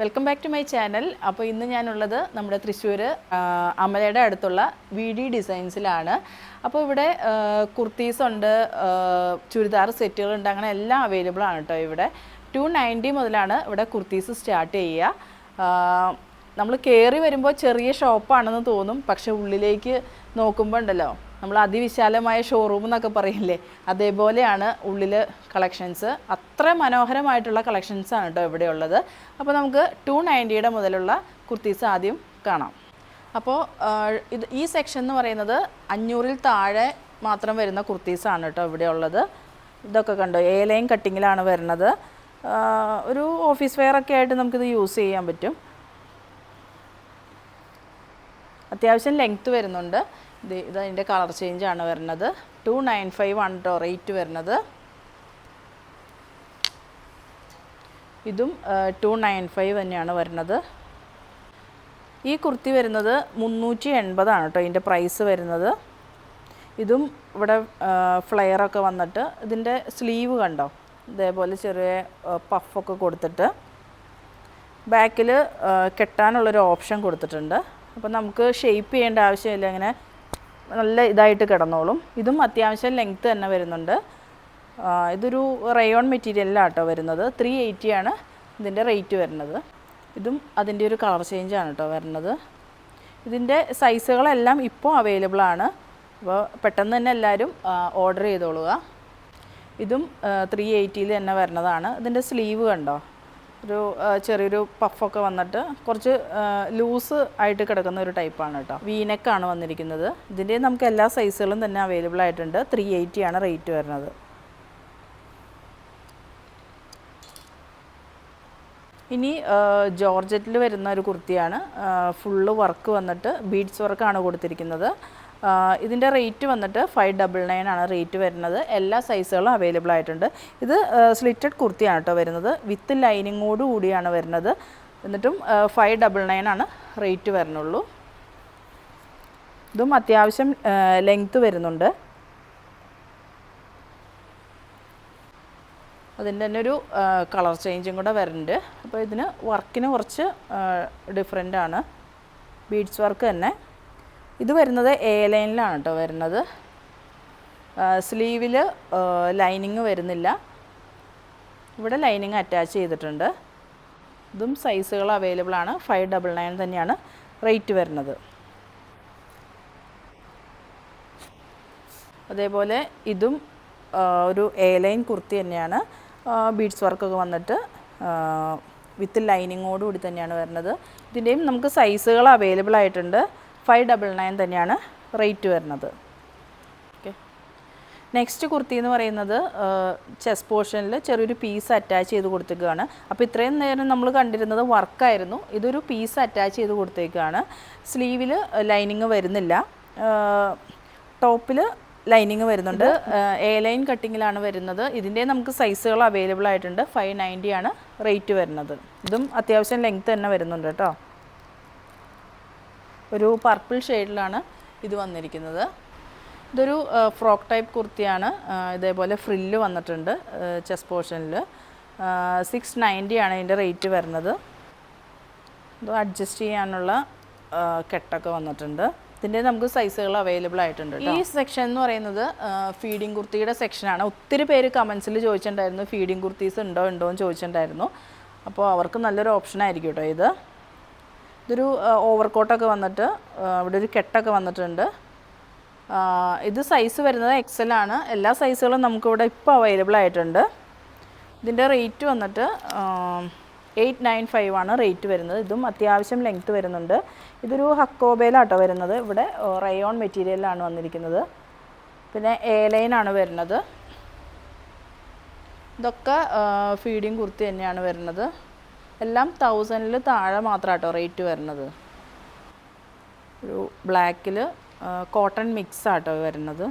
Welcome back to my channel അപ്പോൾ ഇന്ന് ഞാനുള്ളത് നമ്മുടെ തൃശ്ശൂർ അമലയുടെ അടുത്തുള്ള വി ഡി ഡിസൈൻസിലാണ്. അപ്പോൾ ഇവിടെ കുർത്തീസ് ഉണ്ട് ചുരിദാർ സെറ്റുകളുണ്ട് അങ്ങനെ എല്ലാം അവൈലബിൾ ആണ് കേട്ടോ ഇവിടെ. ടു നയന്റി മുതലാണ് ഇവിടെ കുർത്തീസ് സ്റ്റാർട്ട് ചെയ്യുക. നമ്മൾ കയറി വരുമ്പോൾ ചെറിയ ഷോപ്പാണെന്ന് തോന്നും. പക്ഷെ ഉള്ളിലേക്ക് നോക്കുമ്പോൾ ഉണ്ടല്ലോ നമ്മൾ അതിവിശാലമായ ഷോറൂം എന്നൊക്കെ പറയില്ലേ? അതേപോലെയാണ് ഉള്ളിൽ കളക്ഷൻസ് അത്ര മനോഹരമായിട്ടുള്ള കളക്ഷൻസ് ആണ് കേട്ടോ ഇവിടെ ഉള്ളത്. അപ്പോൾ നമുക്ക് ടു നയന്റിയുടെ മുതലുള്ള കുർത്തീസ് ആദ്യം കാണാം. അപ്പോൾ ഇത് ഈ സെക്ഷൻ എന്ന് പറയുന്നത് അഞ്ഞൂറിൽ താഴെ മാത്രം വരുന്ന കുർത്തീസാണ് കേട്ടോ ഇവിടെ ഉള്ളത്. ഇതൊക്കെ കണ്ടോ? എ ലൈൻ കട്ടിങ്ങിലാണ് വരുന്നത്. ഒരു ഓഫീസ് വെയർ ഒക്കെ ആയിട്ട് നമുക്കിത് യൂസ് ചെയ്യാൻ പറ്റും. അത്യാവശ്യം ലെങ്ത്ത് വരുന്നുണ്ട്. ഇത് ഇത് അതിന്റെ കളർ ചേഞ്ച് ആണ് വരുന്നത്. ടു നയൻ ഫൈവ് ആണ് കേട്ടോ റേറ്റ് വരുന്നത്. ഇതും ടു നയൻ ഫൈവ് തന്നെയാണ് വരുന്നത്. ഈ കുർത്തി വരുന്നത് മുന്നൂറ്റി എൺപതാണ് കേട്ടോ ഇതിന്റെ പ്രൈസ് വരുന്നത്. ഇതും ഇവിടെ ഫ്ലെയറൊക്കെ വന്നിട്ട് ഇതിന്റെ സ്ലീവ് കണ്ടോ? ഇതേപോലെ ചെറിയ പഫൊക്കെ കൊടുത്തിട്ട്. ബാക്കിൽ കെട്ടാനുള്ളൊരു ഓപ്ഷൻ കൊടുത്തിട്ടുണ്ട്. അപ്പോൾ നമുക്ക് ഷെയ്പ്പ് ചെയ്യേണ്ട ആവശ്യമില്ല. ഇങ്ങനെ നല്ല ഇതായിട്ട് കിടന്നോളും. ഇതും അത്യാവശ്യം ലെങ്ത്ത് തന്നെ വരുന്നുണ്ട്. ഇതൊരു റയോൺ മെറ്റീരിയലിലാണ് കേട്ടോ വരുന്നത്. ത്രീ എയ്റ്റിയാണ് ഇതിന്റെ റേറ്റ് വരുന്നത്. ഇതും അതിന്റെ ഒരു കളർ ചേഞ്ചാണ് കേട്ടോ വരുന്നത്. ഇതിന്റെ സൈസുകളെല്ലാം ഇപ്പോൾ അവൈലബിൾ ആണ്. അപ്പോൾ പെട്ടെന്ന് തന്നെ എല്ലാവരും ഓർഡർ ചെയ്തോളുക. ഇതും ത്രീ എയ്റ്റിയിൽ തന്നെ വരുന്നതാണ്. ഇതിന്റെ സ്ലീവ് കണ്ടോ? ഒരു ചെറിയൊരു പഫൊക്കെ വന്നിട്ട് കുറച്ച് ലൂസ് ആയിട്ട് കിടക്കുന്ന ഒരു ടൈപ്പാണ് കേട്ടോ. വീനെക്കാണ് വന്നിരിക്കുന്നത്. ഇതിന്റെ നമുക്ക് എല്ലാ സൈസുകളും തന്നെ അവൈലബിൾ ആയിട്ടുണ്ട്. ത്രീ ആണ് റേറ്റ് വരുന്നത്. ഇനി ജോർജറ്റിൽ വരുന്ന ഒരു കുർത്തിയാണ്. ഫുള്ള് വർക്ക് വന്നിട്ട് ബീഡ്സ് വർക്കാണ് കൊടുത്തിരിക്കുന്നത്. ഇതിന്റെ റേറ്റ് വന്നിട്ട് ഫൈവ് ഡബിൾ നയൻ ആണ് റേറ്റ് വരുന്നത്. എല്ലാ സൈസുകളും അവൈലബിൾ ആയിട്ടുണ്ട്. ഇത് സ്ലിറ്റഡ് കുർത്തിയാണ് കേട്ടോ വരുന്നത്. വിത്ത് ലൈനിങ്ങോട് കൂടിയാണ് വരുന്നത്. എന്നിട്ടും ഫൈവ് ഡബിൾ നയൻ ആണ് റേറ്റ് വരുന്നുള്ളൂ. ഇതും അത്യാവശ്യം ലെങ്ത്ത് വരുന്നുണ്ട്. അതിന്റെ തന്നെ ഒരു കളർ ചേഞ്ചും കൂടെ വരുന്നുണ്ട്. അപ്പോൾ ഇതിന് വർക്കിന് കുറച്ച് ഡിഫറെന്റ് ആണ്. ബീഡ്സ് വർക്ക് തന്നെ. ഇത് വരുന്നത് എ ലൈനിലാണ് കേട്ടോ വരുന്നത്. സ്ലീവിൽ ലൈനിങ് വരുന്നില്ല. ഇവിടെ ലൈനിങ് അറ്റാച്ച് ചെയ്തിട്ടുണ്ട്. ഇതും സൈസുകൾ അവൈലബിൾ ആണ്. ഫൈവ് ഡബിൾ നയൻ തന്നെയാണ് റേറ്റ് വരുന്നത്. അതേപോലെ ഇതും ഒരു എ ലൈൻ കുർത്തി തന്നെയാണ്. ബീഡ്സ് വർക്കൊക്കെ വന്നിട്ട് വിത്ത് ലൈനിങ്ങോടുകൂടി തന്നെയാണ് വരുന്നത്. ഇതിന്റെയും നമുക്ക് സൈസുകൾ അവൈലബിൾ ആയിട്ടുണ്ട്. ഫൈവ് ഡബിൾ നയൻ തന്നെയാണ് റേറ്റ് വരുന്നത്. ഓക്കെ നെക്സ്റ്റ് കുർത്തി എന്ന് പറയുന്നത് ചെസ് പോർഷനിൽ ചെറിയൊരു പീസ് അറ്റാച്ച് ചെയ്ത് കൊടുത്തേക്കുകയാണ് അപ്പോൾ ഇത്രയും നേരം നമ്മൾ കണ്ടിരുന്നത് വർക്കായിരുന്നു ഇതൊരു പീസ് അറ്റാച്ച് ചെയ്ത് കൊടുത്തേക്കുകയാണ് സ്ലീവിൽ ലൈനിങ് വരുന്നില്ല. ടോപ്പിൽ ലൈനിങ് വരുന്നുണ്ട്. എ ലൈൻ കട്ടിങ്ങിലാണ് വരുന്നത്. ഇതിന്റെ നമുക്ക് സൈസുകൾ അവൈലബിൾ ആയിട്ടുണ്ട്. ഫൈവ് നയന്റി ആണ് റേറ്റ് വരുന്നത്. ഇതും അത്യാവശ്യം ലെങ്ത്ത് തന്നെ വരുന്നുണ്ട് കേട്ടോ. ഒരു പർപ്പിൾ ഷെയ്ഡിലാണ് ഇത് വന്നിരിക്കുന്നത്. ഇതൊരു ഫ്രോക്ക് ടൈപ്പ് കുർത്തിയാണ്. ഇതേപോലെ ഫ്രില്ല് വന്നിട്ടുണ്ട് ചെസ്റ്റ് പോർഷനിൽ സിക്സ് നയന്റി ആണ് ഇതിന്റെ റേറ്റ് വരുന്നത്. ഇത് അഡ്ജസ്റ്റ് ചെയ്യാനുള്ള കെട്ടൊക്കെ വന്നിട്ടുണ്ട്. ഇതിന്റെ നമുക്ക് സൈസുകൾ അവൈലബിൾ ആയിട്ടുണ്ട് ഈ സെക്ഷൻ എന്ന് പറയുന്നത് ഫീഡിംഗ് കുർത്തിയുടെ സെക്ഷനാണ് ഒത്തിരി പേര് കമൻസിൽ ചോദിച്ചിട്ടുണ്ടായിരുന്നു ഫീഡിംഗ് കുർത്തീസ് ഉണ്ടോ ഉണ്ടോ എന്ന് ചോദിച്ചിട്ടുണ്ടായിരുന്നു. അപ്പോൾ അവർക്ക് നല്ലൊരു ഓപ്ഷൻ ആയിരിക്കും കേട്ടോ ഇത്. ഇതൊരു ഓവർ കോട്ടൊക്കെ വന്നിട്ട് ഇവിടെ ഒരു കെട്ടൊക്കെ വന്നിട്ടുണ്ട്. ഇത് സൈസ് വരുന്നത് എക്സൽ ആണ്. എല്ലാ സൈസുകളും നമുക്കിവിടെ ഇപ്പോൾ അവൈലബിൾ ആയിട്ടുണ്ട്. ഇതിന്റെ റേറ്റ് വന്നിട്ട് എയ്റ്റ് നയൻ ഫൈവ് ആണ് റേറ്റ് വരുന്നത്. ഇതും അത്യാവശ്യം ലെങ്ത്ത് വരുന്നുണ്ട്. ഇതൊരു ഹക്കോബേലാട്ടോ വരുന്നത്. ഇവിടെ റയോൺ മെറ്റീരിയലാണ് വന്നിരിക്കുന്നത്. പിന്നെ എ വരുന്നത്. ഇതൊക്കെ ഫീഡിങ് കുർത്തി തന്നെയാണ് വരുന്നത്. എല്ലാം തൗസൻഡിൽ താഴെ മാത്രമാട്ടോ റേറ്റ് വരുന്നത്. ഒരു ബ്ലാക്കിൽ കോട്ടൺ മിക്സ് ആട്ടോ വരുന്നത്.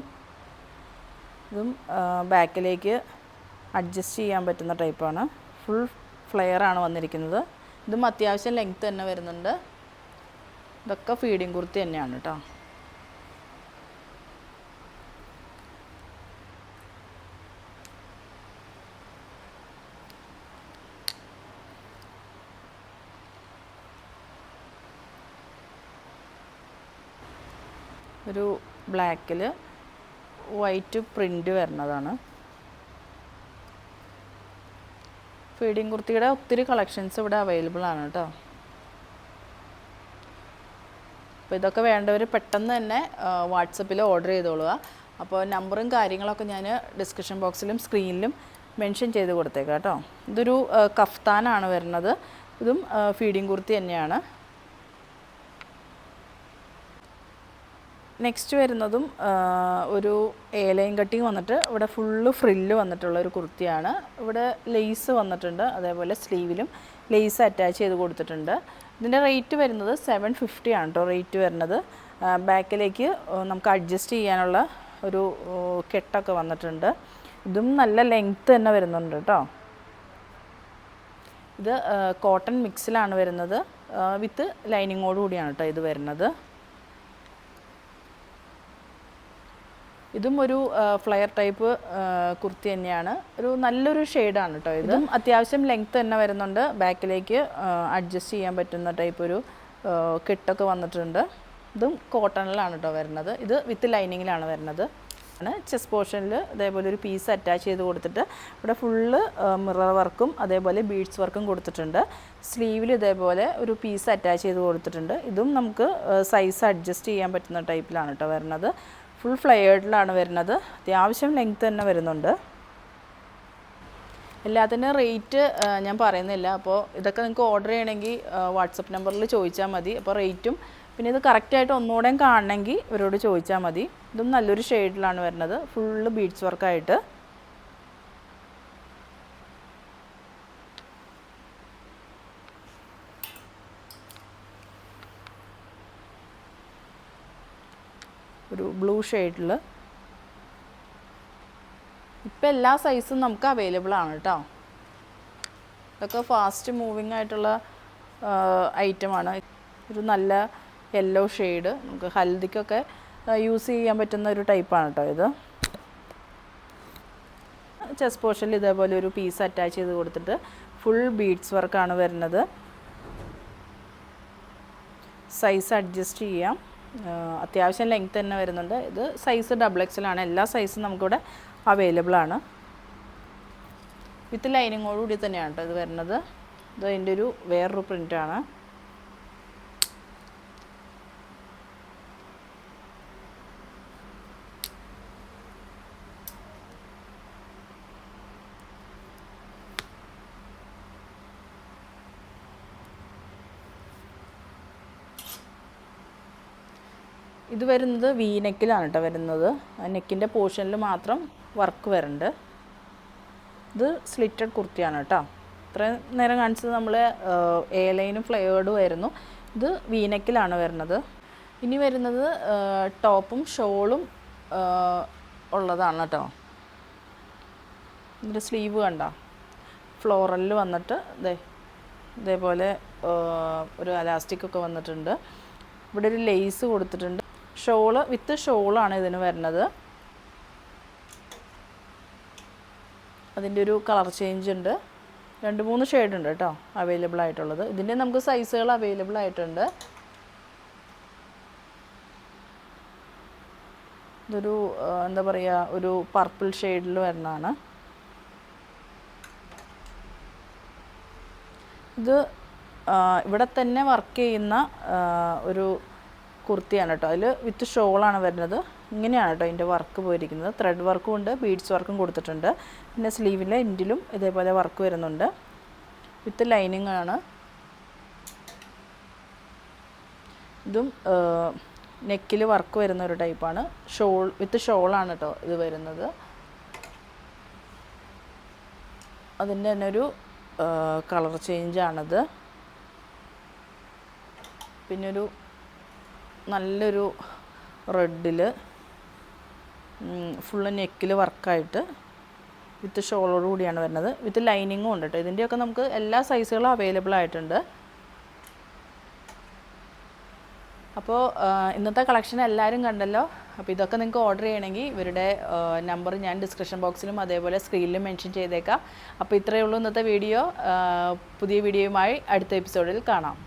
ഇതും ബാക്കിലേക്ക് അഡ്ജസ്റ്റ് ചെയ്യാൻ പറ്റുന്ന ടൈപ്പാണ് ഫുൾ ഫ്ലെയർ ആണ് വന്നിരിക്കുന്നത്. ഇതും അത്യാവശ്യം ലെങ്ത്ത് തന്നെ വരുന്നുണ്ട്. ഇതൊക്കെ ഫീഡിങ് കുർത്തി തന്നെയാണ് കേട്ടോ ഒരു ബ്ലാക്കിൽ വൈറ്റ് പ്രിന്റ് വരുന്നതാണ്. ഫീഡിങ് കുർത്തിയുടെ ഒത്തിരി കളക്ഷൻസ് ഇവിടെ അവൈലബിൾ ആണ് കേട്ടോ. അപ്പോൾ ഇതൊക്കെ വേണ്ടവർ പെട്ടെന്ന് തന്നെ വാട്സപ്പിൽ ഓർഡർ ചെയ്തോളുക. അപ്പോൾ നമ്പറും കാര്യങ്ങളൊക്കെ ഞാൻ ഡിസ്ക്രിപ്ഷൻ ബോക്സിലും സ്ക്രീനിലും മെൻഷൻ ചെയ്ത് കൊടുത്തേക്കാം കേട്ടോ. ഇതൊരു കഫ്താനാണ് വരുന്നത്. ഇതും ഫീഡിങ് കുർത്തി തന്നെയാണ്. നെക്സ്റ്റ് വരുന്നതും ഒരു ഏലയും കട്ടിങ് വന്നിട്ട് ഇവിടെ ഫുള്ള് ഫ്രില്ല് വന്നിട്ടുള്ള ഒരു കുർത്തിയാണ്. ഇവിടെ ലെയ്സ് വന്നിട്ടുണ്ട് അതേപോലെ സ്ലീവിലും ലെയ്സ് അറ്റാച്ച് ചെയ്ത് കൊടുത്തിട്ടുണ്ട്. ഇതിന്റെ റേറ്റ് വരുന്നത് സെവൻ ഫിഫ്റ്റി ആണ് കേട്ടോ റേറ്റ് വരുന്നത്. ബാക്കിലേക്ക് നമുക്ക് അഡ്ജസ്റ്റ് ചെയ്യാനുള്ള ഒരു കെട്ടൊക്കെ വന്നിട്ടുണ്ട്. ഇതും നല്ല ലെങ്ത്ത് തന്നെ വരുന്നുണ്ട് കേട്ടോ. ഇത് കോട്ടൺ മിക്സിലാണ് വരുന്നത്. വിത്ത് ലൈനിങ്ങോട് കൂടിയാണ് കേട്ടോ ഇത് വരുന്നത്. ഇതും ഒരു ഫ്ലയർ ടൈപ്പ് കുർത്തി തന്നെയാണ്. ഒരു നല്ലൊരു ഷെയ്ഡാണ് കേട്ടോ ഇതും. അത്യാവശ്യം ലെങ്ത് തന്നെ വരുന്നുണ്ട്. ബാക്കിലേക്ക് അഡ്ജസ്റ്റ് ചെയ്യാൻ പറ്റുന്ന ടൈപ്പ് ഒരു കിട്ടൊക്കെ വന്നിട്ടുണ്ട്. ഇതും കോട്ടണിലാണ് കേട്ടോ വരുന്നത്. ഇത് വിത്ത് ലൈനിങ്ങിലാണ് വരുന്നത്. ചെസ് പോർഷനിൽ അതേപോലെ ഒരു പീസ് അറ്റാച്ച് ചെയ്ത് കൊടുത്തിട്ട് ഇവിടെ ഫുള്ള് മിറർ വർക്കും അതേപോലെ ബീഡ്സ് വർക്കും കൊടുത്തിട്ടുണ്ട്. സ്ലീവിൽ ഇതേപോലെ ഒരു പീസ് അറ്റാച്ച് ചെയ്ത് കൊടുത്തിട്ടുണ്ട്. ഇതും നമുക്ക് സൈസ് അഡ്ജസ്റ്റ് ചെയ്യാൻ പറ്റുന്ന ടൈപ്പിലാണ് കേട്ടോ വരുന്നത്. ഫുൾ ഫ്ലെയേർഡിലാണ് വരുന്നത്. അത്യാവശ്യം ലെങ്ത് തന്നെ വരുന്നുണ്ട്. എല്ലാത്തിന്റെ റേറ്റ് ഞാൻ പറയുന്നില്ല. അപ്പോൾ ഇതൊക്കെ നിങ്ങൾക്ക് ഓർഡർ ചെയ്യണമെങ്കിൽ വാട്സപ്പ് നമ്പറിൽ ചോദിച്ചാൽ മതി. അപ്പോൾ റേറ്റും പിന്നെ ഇത് കറക്റ്റായിട്ട് ഒന്നുകൂടെയും കാണണമെങ്കിൽ ഇവരോട് ചോദിച്ചാൽ മതി. ഇതും നല്ലൊരു ഷെയ്ഡിലാണ് വരുന്നത്. ഫുള്ള് ബീഡ്സ് വർക്കായിട്ട് ഒരു ബ്ലൂ ഷെയ്ഡിൽ ഇപ്പം എല്ലാ സൈസും നമുക്ക് അവൈലബിൾ ആണ് കേട്ടോ ഇതൊക്കെ ഫാസ്റ്റ് മൂവിങ് ആയിട്ടുള്ള ഐറ്റമാണ് ഒരു നല്ല യെല്ലോ ഷെയ്ഡ്. നമുക്ക് ഹൽദിക്കൊക്കെ യൂസ് ചെയ്യാൻ പറ്റുന്ന ഒരു ടൈപ്പാണ് കേട്ടോ ഇത്. ചെസ് പോർഷനിൽ ഇതേപോലെ ഒരു പീസ് അറ്റാച്ച് ചെയ്ത് കൊടുത്തിട്ട് ഫുൾ ബീഡ്സ് വർക്കാണ് വരുന്നത്. സൈസ് അഡ്ജസ്റ്റ് ചെയ്യാം. അത്യാവശ്യം ലെങ്ത് തന്നെ വരുന്നുണ്ട്. ഇത് സൈസ് ഡബിൾ എക്സലാണ് എല്ലാ സൈസും നമുക്കിവിടെ അവൈലബിൾ ആണ്. വിത്ത് ലൈനിങ്ങോടുകൂടി തന്നെയാണ് കേട്ടോ ഇത് വരുന്നത്. ഇത് അതിന്റെ ഒരു വേറൊരു പ്രിന്റാണ് ഇത് വരുന്നത് വി നെക്കിലാണ് കേട്ടോ വരുന്നത് നെക്കിന്റെ പോർഷനിൽ മാത്രം വർക്ക് വരുന്നുണ്ട് ഇത് സ്ലിറ്റഡ് കുർത്തിയാണ് കേട്ടോ ഇത്രയും നേരം കാണിച്ചത് നമ്മൾ എ ലൈനും ഫ്ലെയേർഡും ആയിരുന്നു. ഇത് വി നെക്കിലാണ് വരുന്നത്. ഇനി വരുന്നത് ടോപ്പും ഷോളും ഉള്ളതാണ് കേട്ടോ ഇതിന്റെ സ്ലീവ് കണ്ട? ഫ്ലോറലിൽ വന്നിട്ട് ദേ ഇതേപോലെ ഒരു അലാസ്റ്റിക് ഒക്കെ വന്നിട്ടുണ്ട്. ഇവിടെ ഒരു ലേസ് കൊടുത്തിട്ടുണ്ട്. ഷോൾ വിത്ത് ഷോളാണ് ഇതിന് വരുന്നത്. അതിന്റെ ഒരു കളർ ചേഞ്ച് ഉണ്ട്. രണ്ട് മൂന്ന് ഷെയ്ഡ് ഉണ്ട് കേട്ടോ അവൈലബിൾ ആയിട്ടുള്ളത്. ഇതിന്റെ നമുക്ക് സൈസുകൾ അവൈലബിൾ ആയിട്ടുണ്ട്. ഇതൊരു എന്താ പറയുക ഒരു പർപ്പിൾ ഷെയ്ഡിൽ വരുന്നതാണ്. ഇത് ഇവിടെ തന്നെ വർക്ക് ചെയ്യുന്ന ഒരു കുർത്തിയാണ് കേട്ടോ. അതിൽ വിത്ത് ഷോളാണ് വരുന്നത്. ഇങ്ങനെയാണ് കേട്ടോ ഇതിന്റെ വർക്ക് പോയിരിക്കുന്നത്. ത്രെഡ് വർക്കും ഉണ്ട് ബീഡ്സ് വർക്കും കൊടുത്തിട്ടുണ്ട്. പിന്നെ സ്ലീവിലെ എൻഡിലും ഇതേപോലെ വർക്ക് വരുന്നുണ്ട്. വിത്ത് ലൈനിങ് ആണ്. ഇതും നെക്കിൽ വർക്ക് വരുന്ന ഒരു ടൈപ്പാണ് ഷോൾ വിത്ത് ഷോളാണ് കേട്ടോ ഇത് വരുന്നത്. അതിന്റെ തന്നെ ഒരു കളർ ചേഞ്ചാണത് പിന്നൊരു നല്ലൊരു റെഡിൽ ഫുള്ള് നെക്കിൽ വർക്കായിട്ട് വിത്ത് ഷോളോട് കൂടിയാണ് വരുന്നത്. വിത്ത് ലൈനിങ്ങും ഉണ്ട് കേട്ടോ ഇതിന്റെയൊക്കെ നമുക്ക് എല്ലാ സൈസുകളും അവൈലബിൾ ആയിട്ടുണ്ട്. അപ്പോൾ ഇന്നത്തെ കളക്ഷൻ എല്ലാവരും കണ്ടല്ലോ? അപ്പോൾ ഇതൊക്കെ നിങ്ങൾക്ക് ഓർഡർ ചെയ്യണമെങ്കിൽ ഇവരുടെ നമ്പർ ഞാൻ ഡിസ്ക്രിപ്ഷൻ ബോക്സിലും അതേപോലെ സ്ക്രീനിലും മെൻഷൻ ചെയ്തേക്കാം. അപ്പോൾ ഇത്രയേ ഉള്ളൂ ഇന്നത്തെ വീഡിയോ. പുതിയ വീഡിയോയുമായി അടുത്ത എപ്പിസോഡിൽ കാണാം.